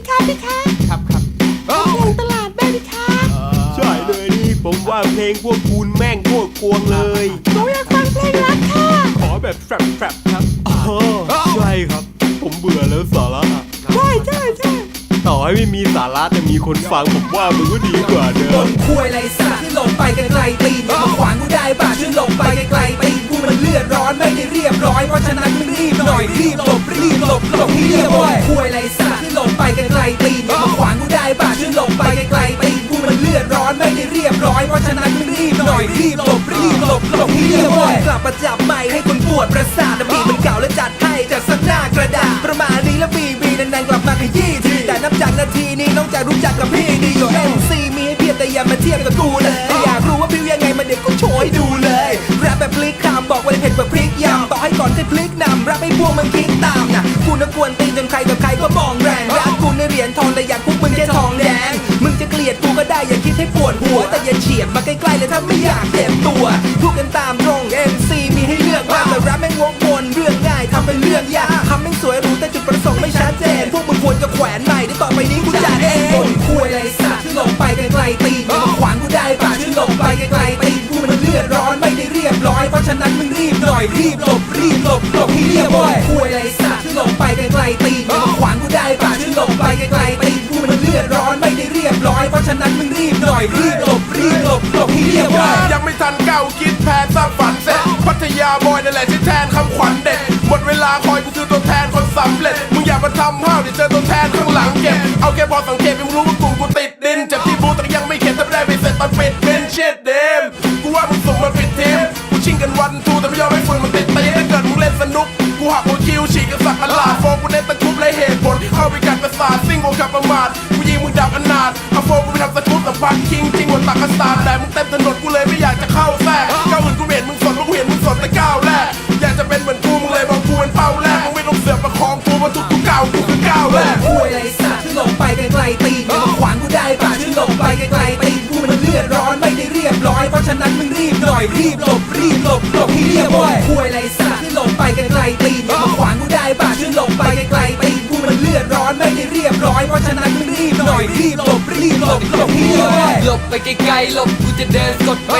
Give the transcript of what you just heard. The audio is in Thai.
พี่คะพี่คะครับครับลงตลาดได้พี่คะใช่เลยนี่ผมว่าเพลงพวกคุณแม่งพวกกวงเลย หนูอยากฟังเพลงรักค่ะขอแบบแฟบแฟบครับอ๋อใช่ครับ ผมเบื่อแล้วสาระใช่ใช่ใช่ต่อให้ไม่มีสาระแต่มีคนฟังผมว่ามันก็ดีกว่าเดิบมนคุยไรสัตว์ที่หลบไปไกลๆตีนอย่ามาขวางกูได้บ้าช่วยหลบไปไกลๆตีนกูมันเลือดร้อนไม่ได้เรียบร้อยเพราะฉะนั้นมึงรีบหน่อยรีบหลบรีบหลบหลบให้เรียบร้อยคุยไร อดร้อนไม่ได้เรียบร้อยเพราะฉะนั้นรีบหน่อยรีบหลบรีบหลบหลบเรียบร้อยกลับมาจับไม้ให้คนปวดประสาทแต่บีมันเก่าและจัดให้จากสักหน้ากระดาษประมาณนี้แล้วบีบีนานๆกลับมาขยี้ทีแต่นับจากนาทีนี้น้องจะรู้จักกับพี่ดีอยู่ MC มีให้เพียบแต่อย่ามาเทียบกับกูเลยถ้าอยากรู้ว่าพิวยังไงมาเด็กก็โชว์ให้ดูเลยแรปแบบพลิกคำบอกว่าเผ็ดแบบพริกยำต่อให้ก่อนให้พลิกนำแรปให้พวกมันคิดตามนะกูน่ะกวนตีนจนใครต่อใครก็มองแรงรักกูในเหรียญทองแต่อยากพวกมึงแค่ทองแดง อย่าคิดให้ปวดหัว แต่อย่าเฉียดมาใกล้ๆเลยถ้าไม่อยากเจ็บตัวพูดกันตามตรง MC มีให้เลือกมากแต่แรปแม่งวกวนเรื่องง่ายทำเป็นเรื่องยากคำแม่งสวยหรู้แต่จุดประสงค์ไม่ชัดเจน พวกมึงควรจะแขวนใหม่ที่ต่อไปนี้กูจัดเองคนคุยอะไรสัตว์ที่หลบไปไกลๆตีนอย่ามาขวางกูได้ป่ะช่วยหลบไปไกลๆตี ฉะนั้นมึงรีบหน่อยรีบหลบรีบหลบหลบให้เรียบร้อยคุยไรสัตว์หลบไปไกลๆตีนขวางกูได้ป่ะช่วยหลบไปไกลๆตีนกูมันเลือดร้อนไม่ได้เรียบร้อยเพราะฉะนั้นมึงรีบหน่อยรีบหลบรีบหลบหลบให้เรียบร้อยยังไม่ทันเก้าคิดแพ้สร้างฝันเสร็จพัทยาบอยนั่นแหละที่แทนคำขวัญเด็ดหมดเวลาคอยกูคือตัวแทนคนสำเร็จมึงอย่ามาทำห้าวเดี๋ยวเจอตัวแทนข้างหลังเก็บเอาแค่พอสังเกตไม่รู้ว่ากู ชิงกันวันทูแต่ไม่ยอมให้ฝุ่นมันติดตีถ้าเกิดมึงเล่นสนุก กูหักหัวคิวฉีกกันสักกะลาดโฟกูเน้นตะคุบและเหตุผล เข้าไปกัดประสาทซิ่งวงขับประมาทกูยิงมึงดับอนาถเอาโฟกูไปทำสกู๊ปสัมผัสคิงจริงวันตักกระสาดแต่มึงเต็มถนนกูเลยไม่อยากจะเข้าแทรกเก้าอื่นกูเห็นมึงสนเพราะกูเห็นมึงสนแต่ก้าวแรกอยากจะเป็นเหมือนกูมึงเลยมองกูเป็นเป้าแรกมึงไม่ต้องเสือกประคองกูเพราะทุกทุกก้าวกูคือก้าวแรกคุยอะไรสัตว์ที่หลบไปไกลๆ อยรีบหลบรีบหลบหลบให้เรียบร้อยคุยไรสัตว์ที่หลบไปไกลๆตีนอย่ามาขวางกูได้บ้าช่วยหลบไปไกลๆตีนกูมันเลือดร้อนไม่ได้เรียบร้อยเพราะฉะนั้นมึงรีบหน่อยรีบหลบรีบหลบหลบให้เรียบร้อยหลบไปไกลๆหลบกูจะเดินกดไป